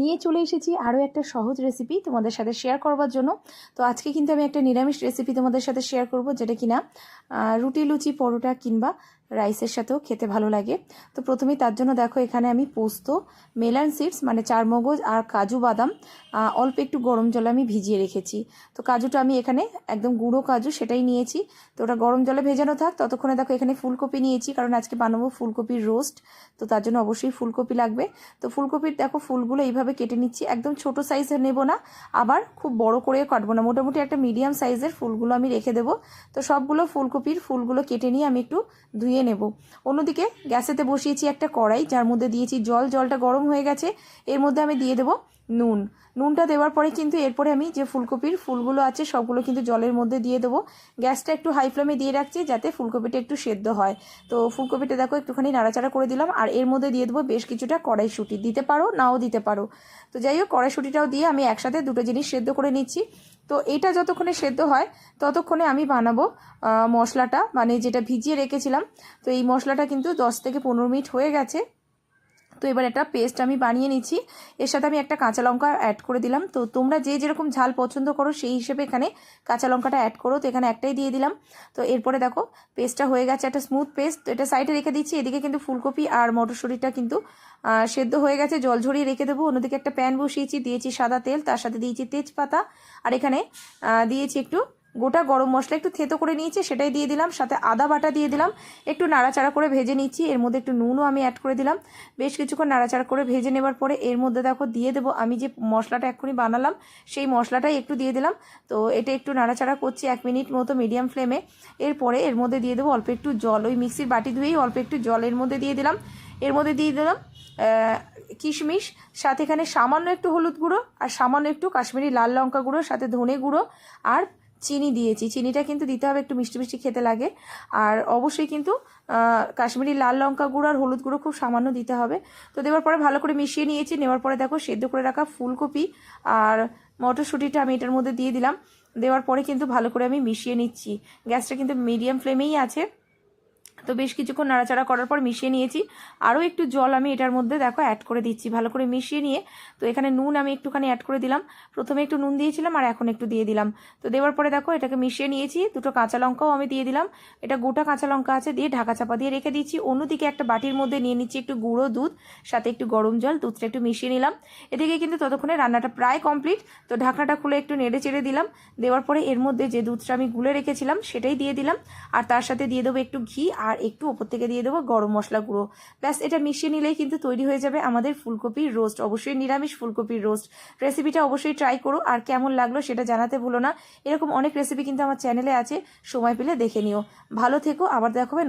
নিয়ে চলে এসেছি আরও একটা সহজ রেসিপি তোমাদের সাথে শেয়ার করবার জন্য। তো আজকে কিন্তু আমি একটা নিরামিষ রেসিপি তোমাদের সাথে শেয়ার করব, যেটা কিনা রুটি, লুচি, পরোটা কিংবা রাইসের সাথেও খেতে ভালো লাগে। তো প্রথমেই তার জন্য দেখো এখানে আমি পোস্ত, মেলান সিডস মানে চারমগজ আর কাজু বাদাম অল্প একটু গরম জলে আমি ভিজিয়ে রেখেছি। তো কাজুটা আমি এখানে একদম গুঁড়ো কাজু সেটাই নিয়েছি। তো ওটা গরম জলে ভেজানো থাক, ততক্ষণে দেখো এখানে ফুলকপি নিয়েছি, কারণ আজকে বানাবো ফুলকপির রোস্ট। তো তার জন্য অবশ্যই ফুলকপি লাগবে। তো ফুলকপির দেখো ফুলগুলো এইভাবে কেটে নিচ্ছি, একদম ছোট সাইজের নেব না, আবার খুব বড় করে কাটবো না। মোটামুটি একটা মিডিয়াম সাইজের ফুলগুলো আমি রেখে দেবো। তো সবগুলো ফুলকপির ফুলগুলো কেটে নিয়ে আমি একটু ধুয়ে নেব। অন্যদিকে গ্যাসেতে বসিয়েছি একটা কড়াই, যার মধ্যে দিয়েছি জল। জলটা গরম হয়ে গেছে। এর মধ্যে আমি দিয়ে দেবো নুন। নুনটা দেওয়ার পরে কিন্তু এরপরে আমি যে ফুলকপির ফুলগুলো আছে, সবগুলো কিন্তু জলের মধ্যে দিয়ে দেবো। গ্যাসটা একটু হাই ফ্লেমে দিয়ে রাখছি যাতে ফুলকপিটা একটু সেদ্ধ হয়। তো ফুলকপিটা দেখো, একটুখানি নাড়াচাড়া করে দিলাম। আর এর মধ্যে দিয়ে দেবো বেশ কিছুটা কড়াইশুঁটি। দিতে পারো, নাও দিতে পারো। তো যাই হোক, কড়াইশুঁটিটাও দিয়ে আমি একসাথে দুটো জিনিস সেদ্ধ করে নিচ্ছি। তো এটা যতক্ষণে সেদ্ধ হয়, ততক্ষণে আমি বানাবো মশলাটা। মানে যেটা ভিজিয়ে রেখেছিলাম। তো এই মশলাটা কিন্তু দশ থেকে পনেরো মিনিট হয়ে গেছে। তো এবার একটা পেস্ট আমি বানিয়ে নিচ্ছি। এর সাথে আমি একটা কাঁচা লঙ্কা অ্যাড করে দিলাম। তো তোমরা যে যেরকম ঝাল পছন্দ করো সেই হিসেবে এখানে কাঁচা লঙ্কাটা অ্যাড করো। তো এখানে একটাই দিয়ে দিলাম। তো এরপরে দেখো পেস্টটা হয়ে গেছে একটা স্মুথ পেস্ট তো এটা সাইডে রেখে দিচ্ছি। এদিকে কিন্তু ফুলকপি আর মটরশুঁটিটা কিন্তু সেদ্ধ হয়ে গেছে। জল ঝরিয়ে রেখে দেবো। অন্যদিকে একটা প্যান বসিয়েছি। দিয়েছি সাদা তেল। তার সাথে দিয়েছি তেজপাতা। আর এখানে দিয়েছি একটু গোটা গরম মশলা একটু থেতো করে নিয়েছি, সেটাই দিয়ে দিলাম, সাথে আদা বাটা দিয়ে দিলাম। একটু নাড়াচাড়া করে ভেজে নিচ্ছি, এর মধ্যে একটু নুনও আমি অ্যাড করে দিলাম। বেশ কিছুক্ষণ নাড়াচাড়া করে ভেজে নেবার পরে এর মধ্যে দেখো দিয়ে দেবো, আমি যে মশলাটা এক্ষুনি বানালাম, সেই মশলাটাই একটু দিয়ে দিলাম। তো এটা একটু নাড়াচাড়া করছি এক মিনিট মতো মিডিয়াম ফ্লেমে এরপরে এর মধ্যে দিয়ে দেবো অল্প একটু জল, ওই মিক্সির বাটি ধুয়েই অল্প একটু জল এর মধ্যে দিয়ে দিলাম। এর মধ্যে দিয়ে দিলাম কিশমিশ, সাথে এখানে সামান্য একটু হলুদ গুঁড়ো আর সামান্য একটু কাশ্মীরি লাল লঙ্কা গুঁড়ো, সাথে ধনে গুঁড়ো আর চিনি দিয়েছি। চিনিটা কিন্তু দিতে হবে একটু মিষ্টি মিষ্টি খেতে লাগে। আর অবশ্যই কিন্তু কাশ্মীরি লাল লঙ্কা গুঁড়ো আর হলুদ গুঁড়ো খুব সামান্য দিতে হবে। তো দেওয়ার পরে ভালো করে মিশিয়ে নিয়েছি। নেওয়ার পরে দেখো, সেদ্ধ করে রাখা ফুলকপি আর মটরশুঁটিটা আমি এটার মধ্যে দিয়ে দিলাম। দেওয়ার পরে কিন্তু ভালো করে আমি মিশিয়ে নিচ্ছি। গ্যাসটা কিন্তু মিডিয়াম ফ্লেমেই আছে। তো বেশ কিছুক্ষণ নাড়াচাড়া করার পর মিশিয়ে নিয়েছি। আরও একটু জল আমি এটার মধ্যে দেখো অ্যাড করে দিচ্ছি, ভালো করে মিশিয়ে নিয়ে। তো এখানে নুন আমি একটুখানি অ্যাড করে দিলাম। প্রথমে একটু নুন দিয়েছিলাম আর এখন একটু দিয়ে দিলাম। তো দেওয়ার পরে দেখো এটাকে মিশিয়ে নিয়েছি, দুটো কাঁচা লঙ্কাও আমি দিয়ে দিলাম। এটা গোটা কাঁচা লঙ্কা আছে দিয়ে ঢাকা চাপা দিয়ে রেখে দিচ্ছি অন্যদিকে একটা বাটির মধ্যে নিয়ে নিচ্ছি একটু গুঁড়ো দুধ, সাথে একটু গরম জল, দুধটা একটু মিশিয়ে নিলাম। এদিকে কিন্তু ততক্ষণে রান্নাটা প্রায় কমপ্লিট তো ঢাকনাটা খুলে একটু নেড়ে চেড়ে দিলাম। দেওয়ার পরে এর মধ্যে যে দুধটা আমি গুলে রেখেছিলাম সেটাই দিয়ে দিলাম। আর তার সাথে দিয়ে দেবো একটু ঘি আর একটু উপর থেকে দিয়ে দেবো গরম মশলা গুঁড়ো। ব্যাস, এটা মিশিয়ে নিলেই কিন্তু তৈরি হয়ে যাবে আমাদের ফুলকপির রোস্ট অবশ্যই নিরামিষ ফুলকপির রোস্ট রেসিপিটা অবশ্যই ট্রাই করো, আর কেমন লাগল সেটা জানাতে ভুলো না। এরকম অনেক রেসিপি কিন্তু আমার চ্যানেলে আছে, সময় পেলে দেখে নিও। ভালো থেকো, আবার দেখাবে